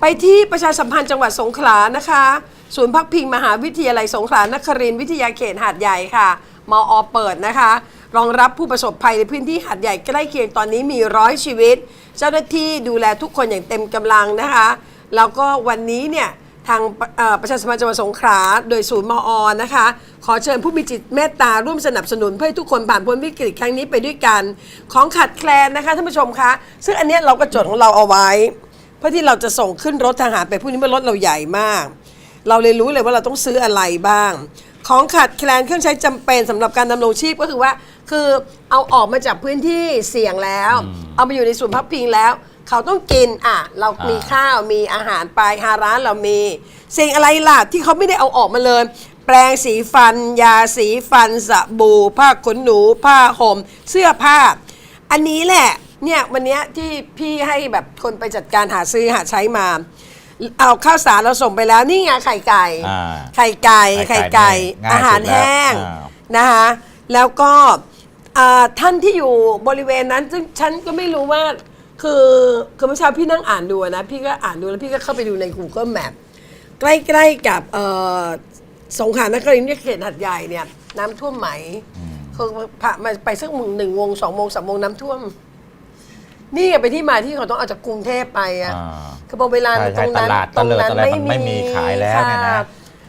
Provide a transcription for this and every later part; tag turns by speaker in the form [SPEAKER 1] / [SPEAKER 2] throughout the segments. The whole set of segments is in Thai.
[SPEAKER 1] ไปที่ประชาสัมพันธ์จังหวัดสงขลานะคะ ศูนย์พักพิงมหาวิทยาลัยสงขลานครินทร์วิทยาเขตหาดใหญ่ค่ะ มอเปิดนะคะ รองรับผู้ประสบภัยในพื้นที่หาดใหญ่ใกล้เคียงตอนนี้มีร้อยชีวิต เจ้าหน้าที่ดูแลทุกคนอย่างเต็มกำลังนะคะ แล้วก็วันนี้เนี่ยทางประชาสัมพันธ์จังหวัดสงขลาโดยศูนย์มอนะคะ ขอเชิญผู้มีจิตเมตตาร่วมสนับสนุนเพื่อให้ทุกคนผ่านพ้นวิกฤตครั้งนี้ไปด้วยกัน ของขาดแคลนนะคะท่านผู้ชมคะ ซึ่งอันเนี้ยเราก็จดของเราเอาไว้ เพื่อที่เราจะส่งขึ้นรถทหารไปพวกนี้เมื่อรถเราใหญ่มาก เราเลยรู้เลยว่าเราต้องซื้ออะไรบ้าง ของขาดแคลนเครื่องใช้จำเป็นสำหรับการดำรงชีพก็คือว่า คือเอาออกมาจากพื้นที่เสี่ยงแล้ว เอามาอยู่ในศูนย์พักพิงแล้ว เขาต้องกินอะเรามี
[SPEAKER 2] อ่า
[SPEAKER 1] ข้าวมีอาหารไปหาร้านเรามีสิ่งอะไรล่ะที่เขาไม่ได้เอาออกมาเลยแปรงสีฟัน ยาสีฟันสบู่ผ้าขนหนู ผ้าห่มเสื้อผ้า อันนี้แหละ เนี่ยวันเนี้ยที่พี่ให้แบบคนไปจัดการหาซื้อหาใช้มา เอาข้าวสารเราส่งไปแล้วนี่ไงไข่ไก่
[SPEAKER 2] อ่า
[SPEAKER 1] ไข่ไก่
[SPEAKER 2] ไข่
[SPEAKER 1] ไข่
[SPEAKER 2] ไก่
[SPEAKER 1] ไก่
[SPEAKER 2] นี่ง่าย
[SPEAKER 1] อาหาร
[SPEAKER 2] สุดแล้ว
[SPEAKER 1] แห้ง
[SPEAKER 2] อ่า
[SPEAKER 1] นะคะแล้วก็อ่าท่านที่อยู่บริเวณนั้นซึ่งฉันก็ไม่รู้ว่าคือคือเมื่อเช้าพี่นั่งอ่านดูนะ พี่ก็อ่านดูแล้วพี่ก็เข้าไปดูใน Google Map ใกล้ๆกับเอ่อสงขลานครินทร์ที่เขตหัดใหญ่เนี่ยน้ำท่วมไหมคือผ่านมาไปสักหนึ่งวงสองโมงสามโมงน้ำท่วม นี่ไงไปนที่มาที่เขาต้องเอาจากกรุงเทพไปอะ
[SPEAKER 2] อ่า
[SPEAKER 1] คือพอเวลา
[SPEAKER 2] ใช่
[SPEAKER 1] ตรงนั้น
[SPEAKER 2] ใช่ตลาด
[SPEAKER 1] ตรงนั้น
[SPEAKER 2] ตะเลิดอะไรมันไม่มีขายแล้วเนี่ยนะ
[SPEAKER 1] ค่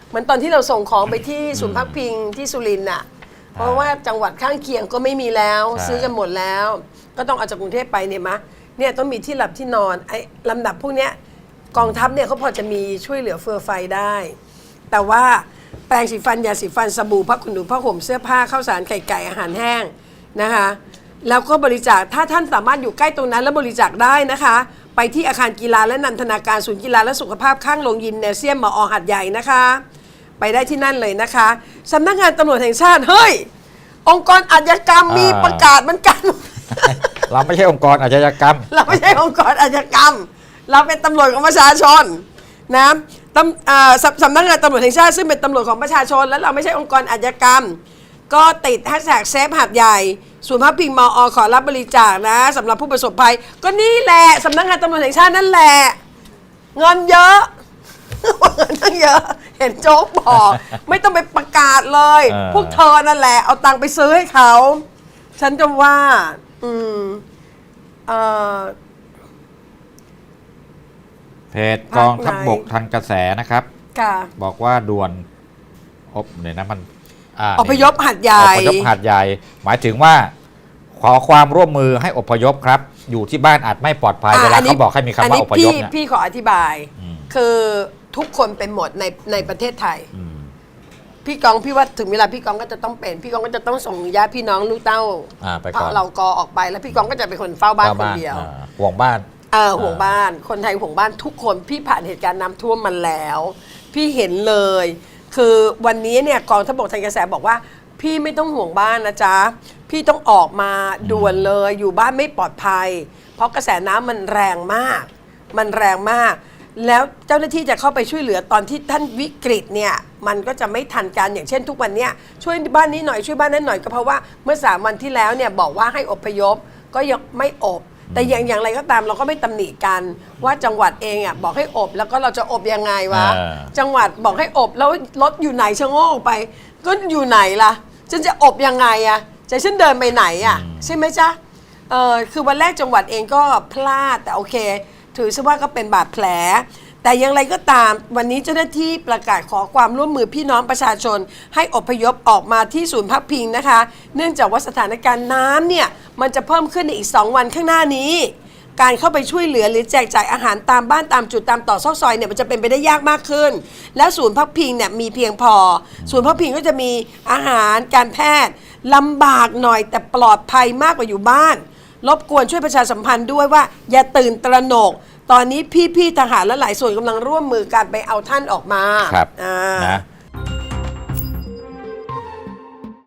[SPEAKER 1] เหมือนตอนที่เราส่งของไปที่ศูนย์พักพิงที่สุรินทร์น่ะ เพราะว่าจังหวัดข้างเคียงก็ไม่มีแล้ว
[SPEAKER 2] ใช่
[SPEAKER 1] ซื้อกันหมดแล้ว ก็ต้องเอาจากกรุงเทพไปเนี่ยมะเนี่ยต้องมีที่หลับที่นอนไอ้ลำดับพวกเนี้ยกองทัพเนี่ยเขาพอจะมีช่วยเหลือเฟือไฟได้ แต่ว่าแปรงสีฟันยาสีฟันสบู่ผ้าขนหนูผ้าห่มเสื้อผ้าข้าวสารไข่ไก่อาหารแห้งนะคะ แล้วก็บริจาคถ้าท่านสามารถอยู่ใกล้ตรงนั้นแล้วบริจาคได้นะคะ ไปที่อาคารกีฬาและนันทนาการศูนย์กีฬาและสุขภาพข้างโรงยิมเนเซียมมอหัดใหญ่นะคะ ไปได้ที่นั่นเลยนะคะสำนักงานตำรวจแห่งชาติเฮ้ย องค์กรอาชญากรรมมีประกาศเหมือนกัน
[SPEAKER 2] เราไม่ใช่องค์กรอาชญากรรม
[SPEAKER 1] เราไม่ใช่องค์กรอาชญากรรม เราเป็นตำรวจของประชาชนนะตำอ่าสำสำนักงานตำรวจแห่งชาติซึ่งเป็นตำรวจของประชาชน และเราไม่ใช่องค์กรอาชญากรรม ก็ติดแฮชแท็กเซฟหัดใหญ่ศูนย์พักพิงมอขอรับบริจาคนะสำหรับผู้ประสบภัย ก็นี่แหละสำนักงานตำรวจแห่งชาตินั่นแหละ เงินเยอะ เงินตั้งเยอะ เห็นโจ๊กบอก ไม่ต้องไปประกาศเลย
[SPEAKER 2] เออ
[SPEAKER 1] พวกเธอนั่นแหละ เอาตังค์ไปซื้อให้เขา ฉันก็ว่า อืมเอ่อ
[SPEAKER 2] เพจกองทัพบกทันกระแสนะครับ
[SPEAKER 1] ค่ะ
[SPEAKER 2] บอกว่าด่วนอบเนี่ยนะมันา
[SPEAKER 1] อพยพหัดใหญ่
[SPEAKER 2] อพยพหัดใหญ่ หมายถึงว่า ขอความร่วมมือให้อพยพครับ อยู่ที่บ้านอาจไม่ปลอดภัย
[SPEAKER 1] อะ
[SPEAKER 2] เวลา
[SPEAKER 1] อันนี้
[SPEAKER 2] เขาบอกให้มีคำว่า
[SPEAKER 1] อันนี้
[SPEAKER 2] อพยพ
[SPEAKER 1] พี่
[SPEAKER 2] เนี่ย
[SPEAKER 1] พี่ขออธิบาย
[SPEAKER 2] อืม
[SPEAKER 1] คือทุกคนเป็นหมดในในประเทศไทย
[SPEAKER 2] อืม
[SPEAKER 1] พี่กองพี่ว่าถึงเวลาพี่กองก็จะต้องเป็น พี่กองก็จะต้องส่งญาติพี่น้องลูกเต้า
[SPEAKER 2] อ่าไป
[SPEAKER 1] เพ
[SPEAKER 2] ก่อน
[SPEAKER 1] ราะเรากอออกไปแล้วพี่กองก็จะเป็นคนเฝ้าบ้านคนเดียว
[SPEAKER 2] อ่าห่วงบ้าน
[SPEAKER 1] เออห่วงบ้าน คนไทยห่วงบ้านทุกคนพี่ผ่านเหตุการณ์น้ำท่วมมาแล้ว พี่เห็นเลย คือวันนี้เนี่ยกองทัพบกไทยกระแสบอกว่า พี่ไม่ต้องห่วงบ้านนะจ๊ะ พี่ต้องออกมาด่วนเลยอยู่บ้านไม่ปลอดภัย เพราะกระแสน้ำมันแรงมาก มันแรงมาก แล้วเจ้าหน้าที่จะเข้าไปช่วยเหลือตอนที่ท่านวิกฤตเนี่ยมันก็จะไม่ทันการอย่างเช่นทุกวันเนี้ยช่วยบ้านนี้หน่อยช่วยบ้านนั้นหน่อยก็เพราะว่าเมื่อสามวันที่แล้วเนี่ยบอกว่าให้อพยพก็ยังไม่อบ แต่อย่างอย่างไรก็ตามเราก็ไม่ตำหนิกันว่าจังหวัดเองอะบอกให้อบแล้วก็เราจะอบยังไงวะ
[SPEAKER 2] เออ
[SPEAKER 1] จังหวัดบอกให้อบแล้วรถอยู่ไหนชะโงกออกไป ก็อยู่ไหนล่ะ ฉันจะอบยังไงอะจะฉันเดินไปไหนอะ ใช่ไหมจ๊ะเออคือวันแรกจังหวัดเองก็พลาดแต่โอเค ถือซะว่าก็เป็นบาดแผล แต่อย่างไรก็ตามวันนี้เจ้าหน้าที่ประกาศขอความร่วมมือพี่น้องประชาชน ให้อพยพออกมาที่ศูนย์พักพิงนะคะ เนื่องจากว่าสถานการณ์น้ำเนี่ย มันจะเพิ่มขึ้นในอีก 2 วันข้างหน้านี้ การเข้าไปช่วยเหลือหรือแจกจ่ายอาหารตามบ้านตามจุดตามต่อซอกซอยเนี่ยมันจะเป็นไปได้ยากมากขึ้น แล้วศูนย์พักพิงเนี่ยมีเพียงพอ ศูนย์พักพิงก็จะมีอาหารการแพทย์ลำบากหน่อยแต่ปลอดภัยมากกว่าอยู่บ้านรบกวนช่วยประชาสัมพันธ์ด้วยว่าอย่าตื่นตระหนก ตอนนี้พี่ๆทหารและหลายส่วนกำลังร่วมมือกันไปเอาท่านออกมา
[SPEAKER 2] ครับ
[SPEAKER 1] อ่า
[SPEAKER 2] นะ